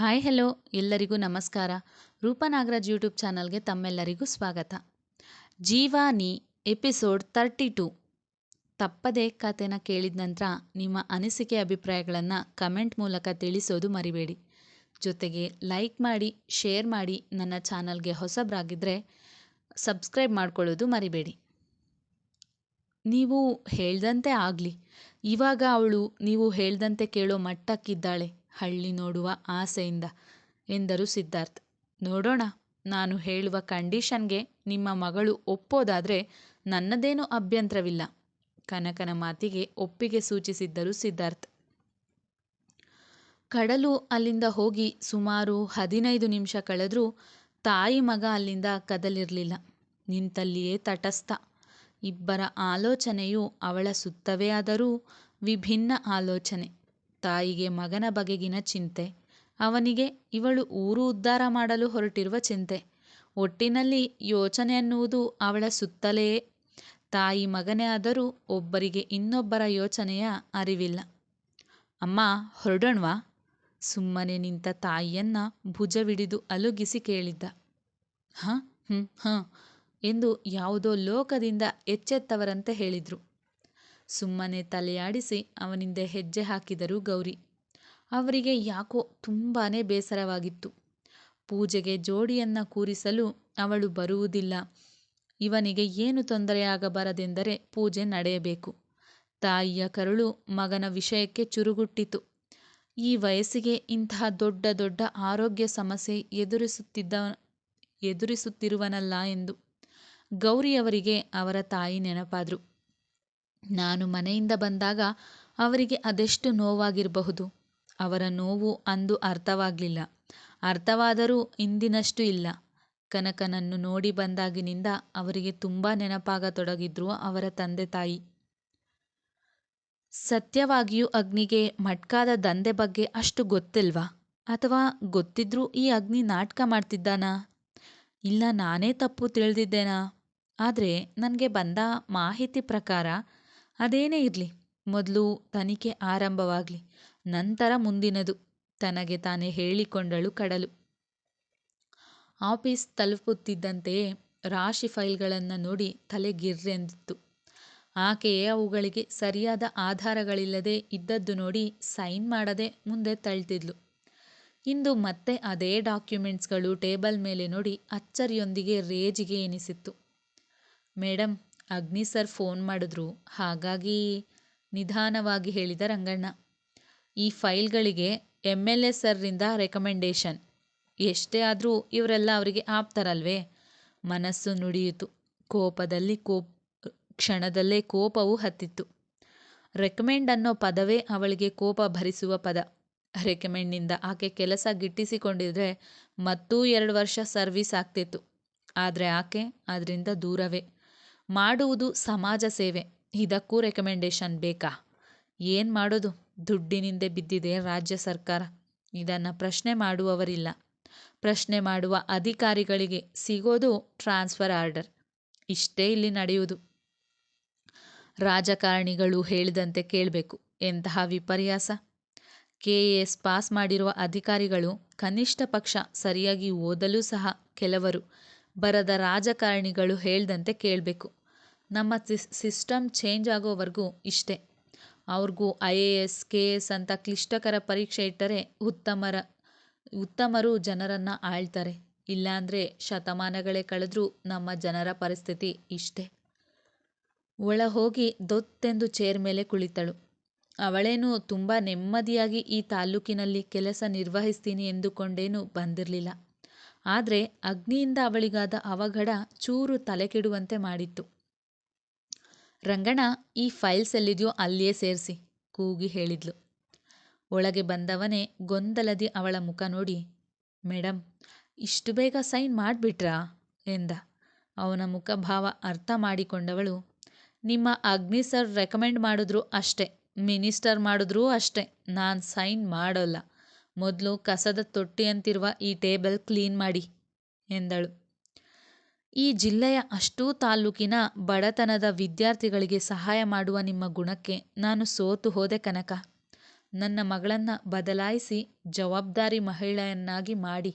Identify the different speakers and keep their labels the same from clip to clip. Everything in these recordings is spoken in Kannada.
Speaker 1: ಹಾಯ್, ಹೆಲೋ, ಎಲ್ಲರಿಗೂ ನಮಸ್ಕಾರ. ರೂಪನಾಗರಾಜ್ ಯೂಟ್ಯೂಬ್ ಚಾನಲ್ಗೆ ತಮ್ಮೆಲ್ಲರಿಗೂ ಸ್ವಾಗತ. Jeevani episode thirty two. ತಪ್ಪದೇ ಕತೆನ ಕೇಳಿದ ನಂತರ ನಿಮ್ಮ ಅನಿಸಿಕೆ ಅಭಿಪ್ರಾಯಗಳನ್ನು ಕಮೆಂಟ್ ಮೂಲಕ ತಿಳಿಸೋದು ಮರಿಬೇಡಿ. ಜೊತೆಗೆ ಲೈಕ್ ಮಾಡಿ, ಶೇರ್ ಮಾಡಿ ನನ್ನ ಚಾನಲ್ಗೆ ಹೊಸಬರಾಗಿದ್ದರೆ ಸಬ್ಸ್ಕ್ರೈಬ್ ಮಾಡ್ಕೊಳ್ಳೋದು ಮರಿಬೇಡಿ. ನೀವು ಹೇಳ್ದಂತೆ ಆಗಲಿ. ಇವಾಗ ಅವಳು ನೀವು ಹೇಳ್ದಂತೆ ಕೇಳೋ ಮಟ್ಟಕ್ಕಿದ್ದಾಳೆ. ಹಳ್ಳಿ ನೋಡುವ ಆಸೆಯಿಂದ ಎಂದರು ಸಿದ್ಧಾರ್ಥ್. ನೋಡೋಣ, ನಾನು ಹೇಳುವ ಕಂಡೀಷನ್ಗೆ ನಿಮ್ಮ ಮಗಳು ಒಪ್ಪೋದಾದರೆ ನನ್ನದೇನೂ ಅಭ್ಯಂತರವಿಲ್ಲ, ಕನಕನ ಮಾತಿಗೆ ಒಪ್ಪಿಗೆ ಸೂಚಿಸಿದ್ದರು ಸಿದ್ಧಾರ್ಥ್. ಕಡಲು ಅಲ್ಲಿಂದ ಹೋಗಿ ಸುಮಾರು ಹದಿನೈದು ನಿಮಿಷ ಕಳೆದರೂ ತಾಯಿ ಮಗ ಅಲ್ಲಿಂದ ಕದಲಿರಲಿಲ್ಲ. ನಿಂತಲ್ಲಿಯೇ ತಟಸ್ಥ. ಇಬ್ಬರ ಆಲೋಚನೆಯು ಅವಳ ಸುತ್ತವೇ ಆದರೂ ವಿಭಿನ್ನ ಆಲೋಚನೆ. ತಾಯಿಗೆ ಮಗನ ಬಗೆಗಿನ ಚಿಂತೆ. ಅವನಿಗೆ ಇವಳು ಊರು ಉದ್ಧಾರ ಮಾಡಲು ಹೊರಟಿರುವ ಚಿಂತೆ. ಒಟ್ಟಿನಲ್ಲಿ ಯೋಚನೆ ಅನ್ನುವುದು ಅವಳ ಸುತ್ತಲೇ. ತಾಯಿ ಮಗನೇ ಆದರೂ ಒಬ್ಬರಿಗೆ ಇನ್ನೊಬ್ಬರ ಯೋಚನೆಯ ಅರಿವಿಲ್ಲ. ಅಮ್ಮ, ಹೊರಡೋಣ್ವಾ? ಸುಮ್ಮನೆ ನಿಂತ ತಾಯಿಯನ್ನ ಭುಜವಿಡಿದು ಅಲುಗಿಸಿ ಕೇಳಿದ್ದ. ಹಾಂ ಹ್ಞೂ ಹಾಂ, ಎಂದು ಯಾವುದೋ ಲೋಕದಿಂದ ಎಚ್ಚೆತ್ತವರಂತೆ ಹೇಳಿದರು. ಸುಮ್ಮನೆ ತಲೆಯಾಡಿಸಿ ಅವನಿಂದ ಹೆಜ್ಜೆ ಹಾಕಿದರು ಗೌರಿ. ಅವರಿಗೆ ಯಾಕೋ ತುಂಬಾ ಬೇಸರವಾಗಿತ್ತು. ಪೂಜೆಗೆ ಜೋಡಿಯನ್ನು ಕೂರಿಸಲು ಅವಳು ಬರುವುದಿಲ್ಲ. ಇವನಿಗೆ ಏನು ತೊಂದರೆಯಾಗಬಾರದೆಂದರೆ ಪೂಜೆ ನಡೆಯಬೇಕು. ತಾಯಿಯ ಕರುಳು ಮಗನ ವಿಷಯಕ್ಕೆ ಚುರುಗುಟ್ಟಿತು. ಈ ವಯಸ್ಸಿಗೆ ಇಂತಹ ದೊಡ್ಡ ದೊಡ್ಡ ಆರೋಗ್ಯ ಸಮಸ್ಯೆ ಎದುರಿಸುತ್ತಿದ್ದ, ಎದುರಿಸುತ್ತಿರುವನಲ್ಲ ಎಂದು ಗೌರಿಯವರಿಗೆ ಅವರ ತಾಯಿ ನೆನಪಾದರು. ನಾನು ಮನೆಯಿಂದ ಬಂದಾಗ ಅವರಿಗೆ ಅದೆಷ್ಟು ನೋವಾಗಿರಬಹುದು. ಅವರ ನೋವು ಅಂದು ಅರ್ಥವಾಗಲಿಲ್ಲ. ಅರ್ಥವಾದರೂ ಇಂದಿನಷ್ಟು ಇಲ್ಲ. ಕನಕನನ್ನು ನೋಡಿ ಬಂದಾಗಿನಿಂದ ಅವರಿಗೆ ತುಂಬ ನೆನಪಾಗತೊಡಗಿದ್ರು ಅವರ ತಂದೆ ತಾಯಿ. ಸತ್ಯವಾಗಿಯೂ ಅಗ್ನಿಗೆ ಮಟ್ಕಾದ ದಂಧೆ ಬಗ್ಗೆ ಅಷ್ಟು ಗೊತ್ತಿಲ್ವಾ? ಅಥವಾ ಗೊತ್ತಿದ್ರೂ ಈ ಅಗ್ನಿ ನಾಟಕ ಮಾಡ್ತಿದ್ದಾನಾ? ಇಲ್ಲ ನಾನೇ ತಪ್ಪು ತಿಳಿದಿದ್ದೇನಾ? ಆದರೆ ನನಗೆ ಬಂದ ಮಾಹಿತಿ ಪ್ರಕಾರ ಅದೇನೇ ಇರಲಿ, ಮೊದಲು ತನಿಖೆ ಆರಂಭವಾಗಲಿ, ನಂತರ ಮುಂದಿನದು, ತನಗೆ ತಾನೇ ಹೇಳಿಕೊಂಡಳು ಕಡಲು. ಆಫೀಸ್ ತಲುಪುತ್ತಿದ್ದಂತೆಯೇ ರಾಶಿ ಫೈಲ್ಗಳನ್ನು ನೋಡಿ ತಲೆ ಗಿರ್ರೆಂದಿತ್ತು. ಆಕೆಯೇ ಅವುಗಳಿಗೆ ಸರಿಯಾದ ಆಧಾರಗಳಿಲ್ಲದೆ ಇದ್ದದ್ದು ನೋಡಿ ಸೈನ್ ಮಾಡದೆ ಮುಂದೆ ತಳ್ತಿದ್ಲು. ಇಂದು ಮತ್ತೆ ಅದೇ ಡಾಕ್ಯುಮೆಂಟ್ಸ್ಗಳು ಟೇಬಲ್ ಮೇಲೆ ನೋಡಿ ಅಚ್ಚರಿಯೊಂದಿಗೆ ರೇಜಿಗೆ ಎನಿಸಿತ್ತು. ಮೇಡಮ್ ಅಗ್ನಿ ಸರ್ ಫೋನ್ ಮಾಡಿದ್ರು. ಹಾಗಾಗಿ ನಿಧಾನವಾಗಿ ಹೇಳಿದ ರಂಗಣ್ಣ. ಈ ಫೈಲ್ಗಳಿಗೆ ಎಂ ಎಲ್ ಎ ಸರ್ರಿಂದ ರೆಕಮೆಂಡೇಶನ್ ಎಷ್ಟೇ ಆದರೂ ಇವರೆಲ್ಲ ಅವರಿಗೆ ಆಪ್ತಾರಲ್ವೇ? ಮನಸ್ಸು ನುಡಿಯಿತು. ಕೋಪದಲ್ಲಿ ಕೋಪ್, ಕ್ಷಣದಲ್ಲೇ ಕೋಪವು ಹತ್ತಿತ್ತು. ರೆಕಮೆಂಡ್ ಅನ್ನೋ ಪದವೇ ಅವಳಿಗೆ ಕೋಪ ಭರಿಸುವ ಪದ. ರೆಕಮೆಂಡ್ನಿಂದ ಆಕೆ ಕೆಲಸ ಗಿಟ್ಟಿಸಿಕೊಂಡಿದ್ರೆ ಮತ್ತೂ ಎರಡು ವರ್ಷ ಸರ್ವಿಸ್ ಆಗ್ತಿತ್ತು. ಆದರೆ ಆಕೆ ಅದರಿಂದ ದೂರವೇ. ಮಾಡುವುದು ಸಮಾಜ ಸೇವೆ. ಇದಕ್ಕೂ ರೆಕಮೆಂಡೇಶನ್ ಬೇಕಾ? ಏನು ಮಾಡೋದು? ದುಡ್ಡಿನಿಂದೆ ಬಿದ್ದಿದೆ ರಾಜ್ಯ ಸರ್ಕಾರ. ಇದನ್ನು ಪ್ರಶ್ನೆ ಮಾಡುವವರಿಲ್ಲ. ಪ್ರಶ್ನೆ ಮಾಡುವ ಅಧಿಕಾರಿಗಳಿಗೆ ಸಿಗೋದು ಟ್ರಾನ್ಸ್ಫರ್ ಆರ್ಡರ್ ಇಷ್ಟೇ ಇಲ್ಲಿ ನಡೆಯುವುದು. ರಾಜಕಾರಣಿಗಳು ಹೇಳಿದಂತೆ ಕೇಳಬೇಕು. ಎಂತಹ ವಿಪರ್ಯಾಸ? ಕೆ ಎಸ್ ಪಾಸ್ ಮಾಡಿರುವ ಅಧಿಕಾರಿಗಳು ಕನಿಷ್ಠ ಪಕ್ಷ ಸರಿಯಾಗಿ ಓದಲು ಸಹ ಕೆಲವರು. ಬರದ ರಾಜಕಾರಣಿಗಳು ಹೇಳ್ದಂತೆ ಕೇಳಬೇಕು. ನಮ್ಮ ಸಿಸ್ಟಮ್ ಚೇಂಜ್ ಆಗೋವರೆಗೂ ಇಷ್ಟೇ. ಅವ್ರಿಗೂ I A S, K S ಅಂತ ಕ್ಲಿಷ್ಟಕರ ಪರೀಕ್ಷೆ ಇಟ್ಟರೆ ಉತ್ತಮರ, ಉತ್ತಮರು ಜನರನ್ನು ಆಳ್ತಾರೆ. ಇಲ್ಲಾಂದರೆ ಶತಮಾನಗಳೇ ಕಳೆದ್ರೂ ನಮ್ಮ ಜನರ ಪರಿಸ್ಥಿತಿ ಇಷ್ಟೇ. ಒಳ ಹೋಗಿ ದೊತ್ತೆಂದು ಚೇರ್ ಮೇಲೆ ಕುಳಿತಳು. ಅವಳೇನು ತುಂಬ ನೆಮ್ಮದಿಯಾಗಿ ಈ ತಾಲ್ಲೂಕಿನಲ್ಲಿ ಕೆಲಸ ನಿರ್ವಹಿಸ್ತೀನಿ ಎಂದುಕೊಂಡೇನು ಬಂದಿರಲಿಲ್ಲ. ಆದರೆ ಅಗ್ನಿಯಿಂದ ಅವಳಿಗಾದ ಅವಘಡ ಚೂರು ತಲೆಕೆಡುವಂತೆ ಮಾಡಿತ್ತು. ರಂಗಣ್ಣ, ಈ ಫೈಲ್ಸ್ ಎಲ್ಲಿದೆಯೋ ಅಲ್ಲಿಯೇ ಸೇರಿಸಿ, ಕೂಗಿ ಹೇಳಿದ್ಲು. ಒಳಗೆ ಬಂದವನೇ ಗೊಂದಲದಿ ಅವಳ ಮುಖ ನೋಡಿ ಮೇಡಮ್ ಇಷ್ಟು ಬೇಗ ಸೈನ್ ಮಾಡಿಬಿಟ್ರಾ? ಎಂದ. ಅವನ ಮುಖಭಾವ ಅರ್ಥ ಮಾಡಿಕೊಂಡವಳು, ನಿಮ್ಮ ಅಗ್ನಿ ಸರ್ ರೆಕಮೆಂಡ್ ಮಾಡಿದ್ರು ಅಷ್ಟೇ, ಮಿನಿಸ್ಟರ್ ಮಾಡಿದ್ರೂ ಅಷ್ಟೇ, ನಾನು ಸೈನ್ ಮಾಡೋಲ್ಲ. ಮೊದಲು ಕಸದ ತೊಟ್ಟಿಯಂತಿರುವ ಈ ಟೇಬಲ್ ಕ್ಲೀನ್ ಮಾಡಿ, ಎಂದಳು. ಈ ಜಿಲ್ಲೆಯ ಅಷ್ಟೂ ತಾಲ್ಲೂಕಿನ ಬಡತನದ ವಿದ್ಯಾರ್ಥಿಗಳಿಗೆ ಸಹಾಯ ಮಾಡುವ ನಿಮ್ಮ ಗುಣಕ್ಕೆ ನಾನು ಸೋತು ಹೋದೆ ಕನಕ. ನನ್ನ ಮಗಳನ್ನು ಬದಲಾಯಿಸಿ ಜವಾಬ್ದಾರಿ ಮಹಿಳೆಯನ್ನಾಗಿ ಮಾಡಿ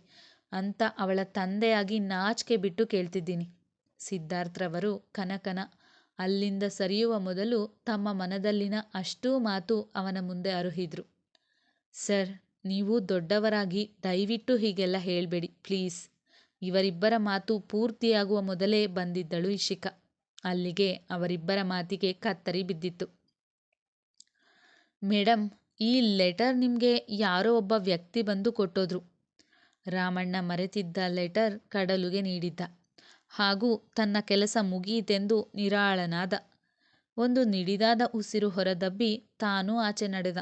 Speaker 1: ಅಂತ ಅವಳ ತಂದೆಯಾಗಿ ನಾಚಿಕೆ ಬಿಟ್ಟು ಕೇಳ್ತಿದ್ದೀನಿ. ಸಿದ್ಧಾರ್ಥ್ರವರು ಕನಕನ ಅಲ್ಲಿಂದ ಸರಿಯುವ ಮೊದಲು ತಮ್ಮ ಮನದಲ್ಲಿನ ಅಷ್ಟೂ ಮಾತು ಅವನ ಮುಂದೆ ಅರುಹಿದ್ರು. ಸರ್, ನೀವು ದೊಡ್ಡವರಾಗಿ ದಯವಿಟ್ಟು ಹೀಗೆಲ್ಲ ಹೇಳಬೇಡಿ, ಪ್ಲೀಸ್. ಇವರಿಬ್ಬರ ಮಾತು ಪೂರ್ತಿಯಾಗುವ ಮೊದಲೇ ಬಂದಿದ್ದಳು ಇಶಿಕ. ಅಲ್ಲಿಗೆ ಅವರಿಬ್ಬರ ಮಾತಿಗೆ ಕತ್ತರಿ ಬಿದ್ದಿತ್ತು. ಮೇಡಮ್ ಈ ಲೆಟರ್ ನಿಮಗೆ ಯಾರೋ ಒಬ್ಬ ವ್ಯಕ್ತಿ ಬಂದು ಕೊಟ್ಟೋದ್ರು. ರಾಮಣ್ಣ ಮರೆತಿದ್ದ ಲೆಟರ್ ಕಡಲುಗೆ ನೀಡಿದ್ದ. ಹಾಗೂ ತನ್ನ ಕೆಲಸ ಮುಗಿಯಿತೆಂದು ನಿರಾಳನಾದ. ಒಂದು ನಿಡಿದಾದ ಉಸಿರು ಹೊರದಬ್ಬಿ ತಾನೂ ಆಚೆ ನಡೆದ.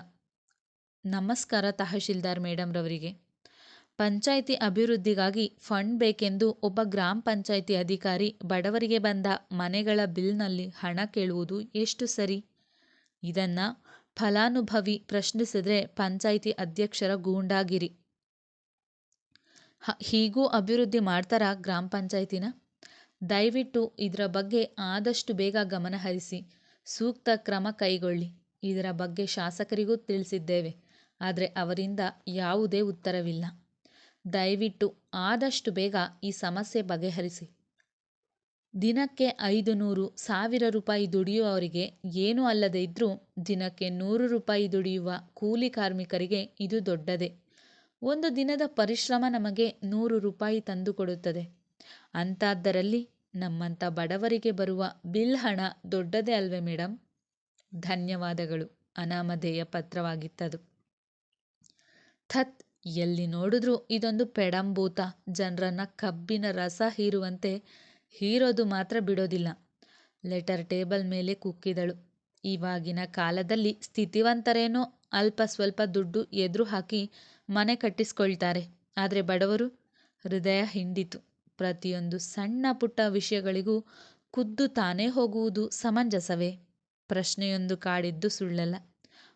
Speaker 1: ನಮಸ್ಕಾರ ತಹಶೀಲ್ದಾರ್ ಮೇಡಮ್ರವರಿಗೆ ಪಂಚಾಯಿತಿ ಅಭಿವೃದ್ಧಿಗಾಗಿ ಫಂಡ್ ಬೇಕೆಂದು ಒಬ್ಬ ಗ್ರಾಮ ಪಂಚಾಯಿತಿ ಅಧಿಕಾರಿ ಬಡವರಿಗೆ ಬಂದ ಮನೆಗಳ ಬಿಲ್ನಲ್ಲಿ ಹಣ ಕೇಳುವುದು ಎಷ್ಟು ಸರಿ? ಇದನ್ನ ಫಲಾನುಭವಿ ಪ್ರಶ್ನಿಸಿದ್ರೆ ಪಂಚಾಯಿತಿ ಅಧ್ಯಕ್ಷರ ಗೂಂಡಾಗಿರಿ. ಹೀಗೂ ಅಭಿವೃದ್ಧಿ ಮಾಡ್ತಾರಾ ಗ್ರಾಮ ಪಂಚಾಯಿತಿನ? ದಯವಿಟ್ಟು ಇದರ ಬಗ್ಗೆ ಆದಷ್ಟು ಬೇಗ ಗಮನ ಹರಿಸಿ, ಸೂಕ್ತ ಕ್ರಮ ಕೈಗೊಳ್ಳಿ. ಇದರ ಬಗ್ಗೆ ಶಾಸಕರಿಗೂ ತಿಳಿಸಿದ್ದೇವೆ. ಆದರೆ ಅವರಿಂದ ಯಾವುದೇ ಉತ್ತರವಿಲ್ಲ. ದಯವಿಟ್ಟು ಆದಷ್ಟು ಬೇಗ ಈ ಸಮಸ್ಯೆ ಬಗೆಹರಿಸಿ. ದಿನಕ್ಕೆ ಐದು ನೂರು ಸಾವಿರ ರೂಪಾಯಿ ದುಡಿಯುವವರಿಗೆ ಏನೂ ಅಲ್ಲದೇ ಇದ್ದರೂ ದಿನಕ್ಕೆ ನೂರು ರೂಪಾಯಿ ದುಡಿಯುವ ಕೂಲಿ ಕಾರ್ಮಿಕರಿಗೆ ಇದು ದೊಡ್ಡದೇ. ಒಂದು ದಿನದ ಪರಿಶ್ರಮ ನಮಗೆ ನೂರು ರೂಪಾಯಿ ತಂದುಕೊಡುತ್ತದೆ. ಅಂಥದ್ದರಲ್ಲಿ ನಮ್ಮಂಥ ಬಡವರಿಗೆ ಬರುವ ಬಿಲ್ ಹಣ ದೊಡ್ಡದೇ ಅಲ್ವೇ ಮೇಡಮ್ ಧನ್ಯವಾದಗಳು. ಅನಾಮಧೇಯ ಪತ್ರವಾಗಿತ್ತದು. ಥತ್. ಎಲ್ಲಿ ನೋಡಿದ್ರೂ ಇದೊಂದು ಪೆಡಂಭೂತ. ಜನರನ್ನ ಕಬ್ಬಿನ ರಸ ಹೀರುವಂತೆ ಹೀರೋದು ಮಾತ್ರ ಬಿಡೋದಿಲ್ಲ. ಲೆಟರ್ ಟೇಬಲ್ ಮೇಲೆ ಕುಕ್ಕಿದಳು. ಇವಾಗಿನ ಕಾಲದಲ್ಲಿ ಸ್ಥಿತಿವಂತರೇನೋ ಅಲ್ಪ ಸ್ವಲ್ಪ ದುಡ್ಡು ಎದುರು ಹಾಕಿ ಮನೆ ಕಟ್ಟಿಸ್ಕೊಳ್ತಾರೆ. ಆದರೆ ಬಡವರು ಹೃದಯ ಹಿಂಡಿತು. ಪ್ರತಿಯೊಂದು ಸಣ್ಣ ಪುಟ್ಟ ವಿಷಯಗಳಿಗೂ ಖುದ್ದು ತಾನೇ ಹೋಗುವುದು ಸಮಂಜಸವೇ. ಪ್ರಶ್ನೆಯೊಂದು ಕಾಡಿದ್ದು ಸುಳ್ಳಲ್ಲ.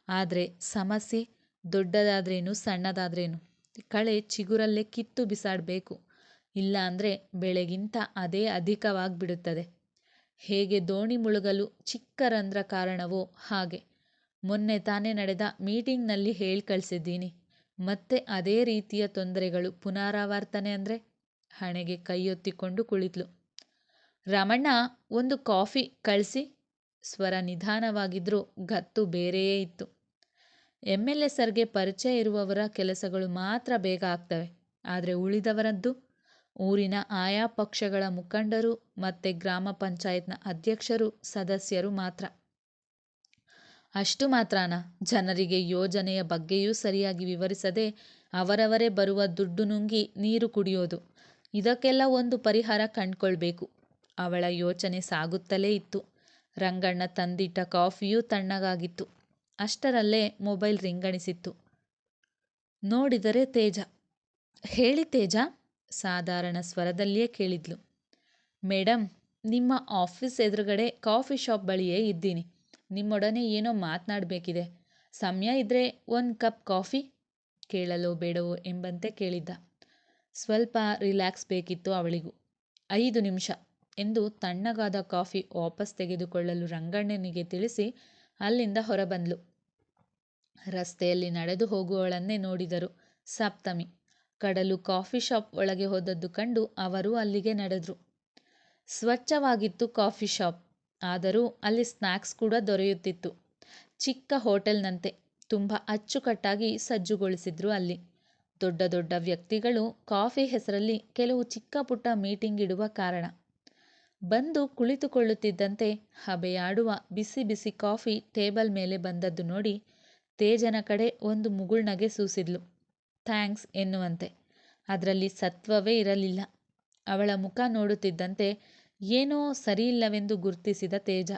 Speaker 1: ಆದರೆ ಸಮಸ್ಯೆ ದೊಡ್ಡದಾದ್ರೇನು, ಸಣ್ಣದಾದ್ರೇನು? ಕಳೆ ಚಿಗುರಲ್ಲೇ ಕಿತ್ತು ಬಿಸಾಡಬೇಕು. ಇಲ್ಲ ಅಂದರೆ ಬೆಳೆಗಿಂತ ಅದೇ ಅಧಿಕವಾಗಿಬಿಡುತ್ತದೆ. ಹೇಗೆ ದೋಣಿ ಮುಳುಗಲು ಚಿಕ್ಕ ರಂಧ್ರ ಕಾರಣವೋ ಹಾಗೆ. ಮೊನ್ನೆ ತಾನೇ ನಡೆದ ಮೀಟಿಂಗ್ನಲ್ಲಿ ಹೇಳಿ ಕಳಿಸಿದ್ದೀನಿ ಮತ್ತೆ ಅದೇ ರೀತಿಯ ತೊಂದರೆಗಳು ಪುನರಾವರ್ತನೆ ಅಂದರೆ? ಹಣೆಗೆ ಕೈಯೊತ್ತಿಕೊಂಡು ಕುಳಿತಳು ರಮಣ್ಣ, ಒಂದು ಕಾಫಿ ಕಳಿಸಿ. ಸ್ವರ ನಿಧಾನವಾಗಿದ್ದರೂ ಗತ್ತು ಬೇರೆಯೇ ಇತ್ತು. ಎಂ ಎಲ್ ಎ ಸರ್ಗೆ ಪರಿಚಯ ಇರುವವರ ಕೆಲಸಗಳು ಮಾತ್ರ ಬೇಗ ಆಗ್ತವೆ. ಆದರೆ ಉಳಿದವರದ್ದು? ಊರಿನ ಆಯಾ ಪಕ್ಷಗಳ ಮುಖಂಡರು ಮತ್ತೆ ಗ್ರಾಮ ಪಂಚಾಯತ್ನ ಅಧ್ಯಕ್ಷರು, ಸದಸ್ಯರು ಮಾತ್ರ. ಅಷ್ಟು ಮಾತ್ರನಾ? ಜನರಿಗೆ ಯೋಜನೆಯ ಬಗ್ಗೆಯೂ ಸರಿಯಾಗಿ ವಿವರಿಸದೆ ಅವರವರೇ ಬರುವ ದುಡ್ಡು ನುಂಗಿ ನೀರು ಕುಡಿಯೋದು. ಇದಕ್ಕೆಲ್ಲ ಒಂದು ಪರಿಹಾರ ಕಂಡ್ಕೊಳ್ಬೇಕು. ಅವಳ ಯೋಚನೆ ಸಾಗುತ್ತಲೇ ಇತ್ತು. ರಂಗಣ್ಣ ತಂದಿಟ್ಟ ಕಾಫಿಯೂ ತಣ್ಣಗಾಗಿತ್ತು. ಅಷ್ಟರಲ್ಲೇ ಮೊಬೈಲ್ ರಿಂಗಣಿಸಿತ್ತು. ನೋಡಿದರೆ ತೇಜ. ಹೇಳಿ ತೇಜ, ಸಾಧಾರಣ ಸ್ವರದಲ್ಲಿಯೇ ಕೇಳಿದ್ಲು. ಮೇಡಮ್ ನಿಮ್ಮ ಆಫೀಸ್ ಎದುರುಗಡೆ ಕಾಫಿ ಶಾಪ್ ಬಳಿಯೇ ಇದ್ದೀನಿ. ನಿಮ್ಮೊಡನೆ ಏನೋ ಮಾತನಾಡಬೇಕಿದೆ. ಸಮಯ ಇದ್ದರೆ ಒಂದು ಕಪ್ ಕಾಫಿ? ಕೇಳಲೋ ಬೇಡವೋ ಎಂಬಂತೆ ಕೇಳಿದ್ದ. ಸ್ವಲ್ಪ ರಿಲ್ಯಾಕ್ಸ್ ಬೇಕಿತ್ತು ಅವಳಿಗೂ. ಐದು ನಿಮಿಷ ಎಂದು ತಣ್ಣಗಾದ ಕಾಫಿ ವಾಪಸ್ ತೆಗೆದುಕೊಳ್ಳಲು ರಂಗಣ್ಣನಿಗೆ ತಿಳಿಸಿ ಅಲ್ಲಿಂದ ಹೊರಬಂದ್ಲು. ರಸ್ತೆಯಲ್ಲಿ ನಡೆದು ಹೋಗುವವಳನ್ನೇ ನೋಡಿದರು ಸಪ್ತಮಿ. ಕಡಲು ಕಾಫಿ ಶಾಪ್ ಒಳಗೆ ಹೋದದ್ದು ಕಂಡು ಅವರು ಅಲ್ಲಿಗೆ ನಡೆದ್ರು. ಸ್ವಚ್ಛವಾಗಿತ್ತು ಕಾಫಿ ಶಾಪ್. ಆದರೂ ಅಲ್ಲಿ ಸ್ನ್ಯಾಕ್ಸ್ ಕೂಡ ದೊರೆಯುತ್ತಿತ್ತು. ಚಿಕ್ಕ ಹೋಟೆಲ್ನಂತೆ ತುಂಬ ಅಚ್ಚುಕಟ್ಟಾಗಿ ಸಜ್ಜುಗೊಳಿಸಿದ್ರು ಅಲ್ಲಿ. ದೊಡ್ಡ ದೊಡ್ಡ ವ್ಯಕ್ತಿಗಳು ಕಾಫಿ ಹೆಸರಲ್ಲಿ ಕೆಲವು ಚಿಕ್ಕ ಪುಟ್ಟ ಮೀಟಿಂಗ್ ಇಡುವ ಕಾರಣ. ಬಂದು ಕುಳಿತುಕೊಳ್ಳುತ್ತಿದ್ದಂತೆ ಹಬೆಯಾಡುವ ಬಿಸಿ ಬಿಸಿ ಕಾಫಿ ಟೇಬಲ್ ಮೇಲೆ ಬಂದದ್ದು ನೋಡಿ ತೇಜನ ಕಡೆ ಒಂದು ಮುಗುಳ್ನಗೆ ಸೂಸಿದ್ಲು. ಥ್ಯಾಂಕ್ಸ್ ಎನ್ನುವಂತೆ. ಅದರಲ್ಲಿ ಸತ್ವವೇ ಇರಲಿಲ್ಲ. ಅವಳ ಮುಖ ನೋಡುತ್ತಿದ್ದಂತೆ ಏನೋ ಸರಿಯಿಲ್ಲವೆಂದು ಗುರುತಿಸಿದ ತೇಜ.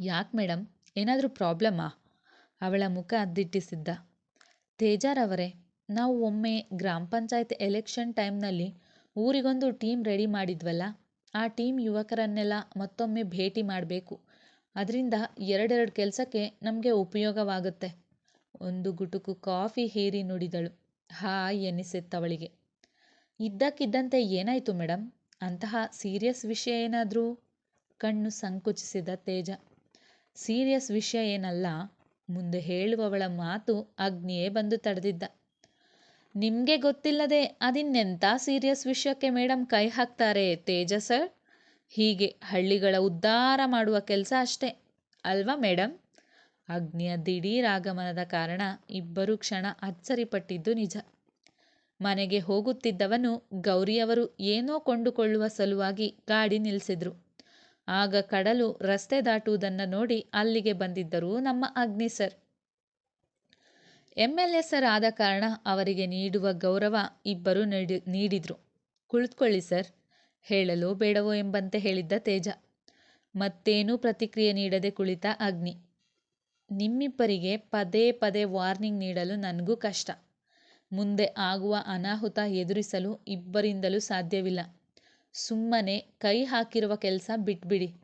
Speaker 1: ಯಾಕೆ ಮೇಡಮ್ ಏನಾದರೂ ಪ್ರಾಬ್ಲಮ್ಮಾ ಅವಳ ಮುಖ ಅದ್ದಿಟ್ಟಿಸಿದ್ದ ತೇಜಾರವರೇ, ನಾವು ಒಮ್ಮೆ ಗ್ರಾಮ ಪಂಚಾಯತ್ ಎಲೆಕ್ಷನ್ ಟೈಮ್ನಲ್ಲಿ ಊರಿಗೊಂದು ಟೀಮ್ ರೆಡಿ ಮಾಡಿದ್ವಲ್ಲ? ಆ ಟೀಮ್ ಯುವಕರನ್ನೆಲ್ಲ ಮತ್ತೊಮ್ಮೆ ಭೇಟಿ ಮಾಡಬೇಕು. ಅದರಿಂದ ಎರಡೆರಡು ಕೆಲಸಕ್ಕೆ ನಮಗೆ ಉಪಯೋಗವಾಗುತ್ತೆ. ಒಂದು ಗುಟುಕು ಕಾಫಿ ಹೀರಿ ನುಡಿದಳು. ಹಾಯ್ ಎನಿಸಿತ್ತವಳಿಗೆ ಇದ್ದಕ್ಕಿದ್ದಂತೆ ಏನಾಯಿತು ಮೇಡಮ್ ಅಂತಹ ಸೀರಿಯಸ್ ವಿಷಯ ಏನಾದರೂ? ಕಣ್ಣು ಸಂಕುಚಿಸಿದ ತೇಜ. ಸೀರಿಯಸ್ ವಿಷಯ ಏನಲ್ಲ, ಮುಂದೆ ಹೇಳುವವಳ ಮಾತು ಅಗ್ನಿಯೇ ಬಂದು ತಡೆದಿದ್ದ. ನಿಮಗೆ ಗೊತ್ತಿಲ್ಲದೆ ಅದಿನ್ನೆಂಥ ಸೀರಿಯಸ್ ವಿಷಯಕ್ಕೆ ಮೇಡಮ್ ಕೈ ಹಾಕ್ತಾರೆ ತೇಜ ಸರ್? ಹೀಗೆ ಹಳ್ಳಿಗಳ ಉದ್ಧಾರ ಮಾಡುವ ಕೆಲಸ ಅಷ್ಟೇ. ಅಲ್ವಾ ಮೇಡಮ್ ಅಗ್ನಿಯ ದಿಢೀರ್ ಆಗಮನದ ಕಾರಣ ಇಬ್ಬರು ಕ್ಷಣ ಅಚ್ಚರಿಪಟ್ಟಿದ್ದು ನಿಜ. ಮನೆಗೆ ಹೋಗುತ್ತಿದ್ದವನು ಗೌರಿಯವರು ಏನೋ ಕೊಂಡುಕೊಳ್ಳುವ ಸಲುವಾಗಿ ಗಾಡಿ ನಿಲ್ಲಿಸಿದ್ರು ಆಗ ಕಡಲು ರಸ್ತೆ ದಾಟುವುದನ್ನು ನೋಡಿ ಅಲ್ಲಿಗೆ ಬಂದಿದ್ದರು ನಮ್ಮ Agni sir. M L A sir ಆದ ಕಾರಣ ಅವರಿಗೆ ನೀಡುವ ಗೌರವ ಇಬ್ಬರು ನೀಡಿದ್ರು ನೀಡಿದರು. ಕುಳಿತುಕೊಳ್ಳಿ ಸರ್. ಹೇಳಲೋ ಬೇಡವೋ ಎಂಬಂತೆ ಹೇಳಿದ್ದ ತೇಜ. ಮತ್ತೇನೂ ಪ್ರತಿಕ್ರಿಯೆ ನೀಡದೆ ಕುಳಿತ ಅಗ್ನಿ. ನಿಮ್ಮಿಬ್ಬರಿಗೆ ಪದೇ ಪದೇ ವಾರ್ನಿಂಗ್ ನೀಡಲು ನನಗೂ ಕಷ್ಟ. ಮುಂದೆ ಆಗುವ ಅನಾಹುತ ಎದುರಿಸಲು ಇಬ್ಬರಿಂದಲೂ ಸಾಧ್ಯವಿಲ್ಲ. ಸುಮ್ಮನೆ ಕೈ ಹಾಕಿರುವ ಕೆಲಸ ಬಿಟ್ಬಿಡಿ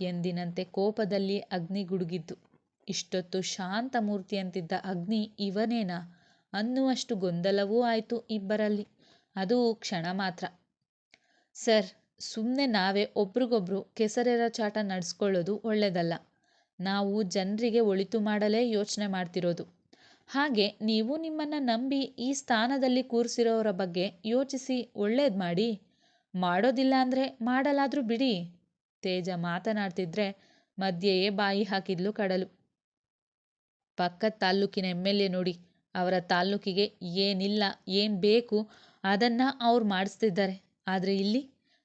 Speaker 1: ಎಂದಿನಂತೆ ಕೋಪದಲ್ಲಿ ಅಗ್ನಿ ಗುಡುಗಿದ್ದು. ಇಷ್ಟೊತ್ತು ಶಾಂತ ಮೂರ್ತಿಯಂತಿದ್ದ ಅಗ್ನಿ ಇವನೇನಾ ಅನ್ನುವಷ್ಟು ಗೊಂದಲವೂ ಆಯಿತು ಇಬ್ಬರಲ್ಲಿ. ಅದು ಕ್ಷಣ ಮಾತ್ರ. ಸರ್ ಸುಮ್ಮನೆ ನಾವೇ ಒಬ್ರಿಗೊಬ್ರು ಕೆಸರೆರ ಚಾಟ ನಡೆಸ್ಕೊಳ್ಳೋದು ಒಳ್ಳೆಯದಲ್ಲ ನಾವು ಜನರಿಗೆ ಒಳಿತು ಮಾಡಲೇ ಯೋಚನೆ ಮಾಡ್ತಿರೋದು. ಹಾಗೆ ನೀವು ನಿಮ್ಮನ್ನು ನಂಬಿ ಈ ಸ್ಥಾನದಲ್ಲಿ ಕೂರಿಸಿರೋರ ಬಗ್ಗೆ ಯೋಚಿಸಿ ಒಳ್ಳೇದು ಮಾಡಿ. ಮಾಡೋದಿಲ್ಲ ಅಂದರೆ ಮಾಡಲಾದರೂ ಬಿಡಿ. ತೇಜ ಮಾತನಾಡ್ತಿದ್ರೆ ಮಧ್ಯೆಯೇ ಬಾಯಿ ಹಾಕಿದ್ಲು ಕಡಲು. ಪಕ್ಕದ ತಾಲ್ಲೂಕಿನ ಎಂ ಎಲ್ ಎ ನೋಡಿ, ಅವರ ತಾಲ್ಲೂಕಿಗೆ ಏನಿಲ್ಲ, ಏನು ಬೇಕು ಅದನ್ನು ಅವ್ರು ಮಾಡಿಸ್ತಿದ್ದಾರೆ. ಆದರೆ ಇಲ್ಲಿ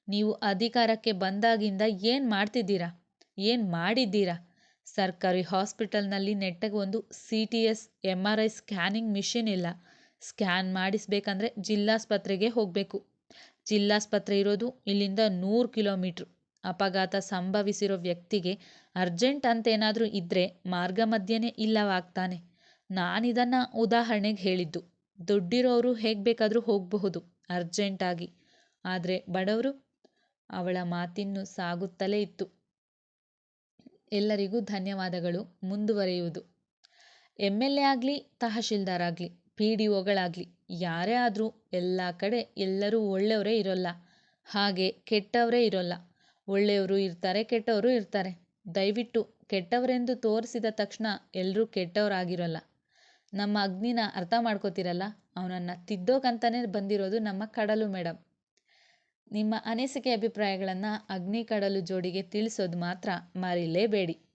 Speaker 1: ನೀವು ಅಧಿಕಾರಕ್ಕೆ ಬಂದಾಗಿಂದ ಏನು ಮಾಡ್ತಿದ್ದೀರಾ? ಏನು ಮಾಡಿದ್ದೀರಾ? ಸರ್ಕಾರಿ ಹಾಸ್ಪಿಟಲ್ನಲ್ಲಿ ನೆಟ್ಟಗೆ ಒಂದು C T S, M R I scanning machine ಇಲ್ಲ. ಸ್ಕ್ಯಾನ್ ಮಾಡಿಸ್ಬೇಕಂದ್ರೆ ಜಿಲ್ಲಾಸ್ಪತ್ರೆಗೆ ಹೋಗಬೇಕು. ಜಿಲ್ಲಾಸ್ಪತ್ರೆ ಇರೋದು ಇಲ್ಲಿಂದ ನೂರು ಕಿಲೋಮೀಟ್ರ್. ಅಪಘಾತ ಸಂಭವಿಸಿರೋ ವ್ಯಕ್ತಿಗೆ ಅರ್ಜೆಂಟ್ ಅಂತೇನಾದರೂ ಇದ್ದರೆ ಮಾರ್ಗ ಮಧ್ಯೆನೇ ಇಲ್ಲವಾಗ್ತಾನೆ. ನಾನಿದನ್ನು ಉದಾಹರಣೆಗೆ ಹೇಳಿದ್ದು, ದುಡ್ಡಿರೋರು ಹೇಗೆ ಬೇಕಾದರೂ ಹೋಗಬಹುದು, ಅರ್ಜೆಂಟಾಗಿ. ಆದರೆ ಬಡವರು ಅವಳ ಮಾತಿನ್ನು ಸಾಗುತ್ತಲೇ ಇತ್ತು. ಎಲ್ಲರಿಗೂ ಧನ್ಯವಾದಗಳು. ಮುಂದುವರೆಯುವುದು. ಎಂ ಎಲ್ ಎ ಆಗಲಿ, ತಹಶೀಲ್ದಾರ್ ಆಗಲಿ, ಪಿ ಡಿ ಒಗಳಾಗಲಿ, ಯಾರೇ ಆದರೂ ಎಲ್ಲ ಕಡೆ ಎಲ್ಲರೂ ಒಳ್ಳೆಯವರೇ ಇರೋಲ್ಲ. ಹಾಗೆ ಕೆಟ್ಟವರೇ ಇರೋಲ್ಲ. ಒಳ್ಳೆಯವರು ಇರ್ತಾರೆ, ಕೆಟ್ಟವರು ಇರ್ತಾರೆ. ದಯವಿಟ್ಟು ಕೆಟ್ಟವರೆಂದು ತೋರಿಸಿದ ತಕ್ಷಣ ಎಲ್ಲರೂ ಕೆಟ್ಟವರಾಗಿರೋಲ್ಲ. ನಮ್ಮ ಅಗ್ನಿನ ಅರ್ಥ ಮಾಡ್ಕೋತಿರಲ್ಲ? ಅವನನ್ನು ತಿದ್ದೋಕಂತಲೇ ಬಂದಿರೋದು ನಮ್ಮ ಕಡಲು ಮೇಡಮ್ ನಿಮ್ಮ ಅನಿಸಿಕೆ ಅಭಿಪ್ರಾಯಗಳನ್ನು ಅಗ್ನಿ ಕಡಲು ಜೋಡಿಗೆ ತಿಳಿಸೋದು ಮಾತ್ರ ಮರಿಲೇಬೇಡಿ.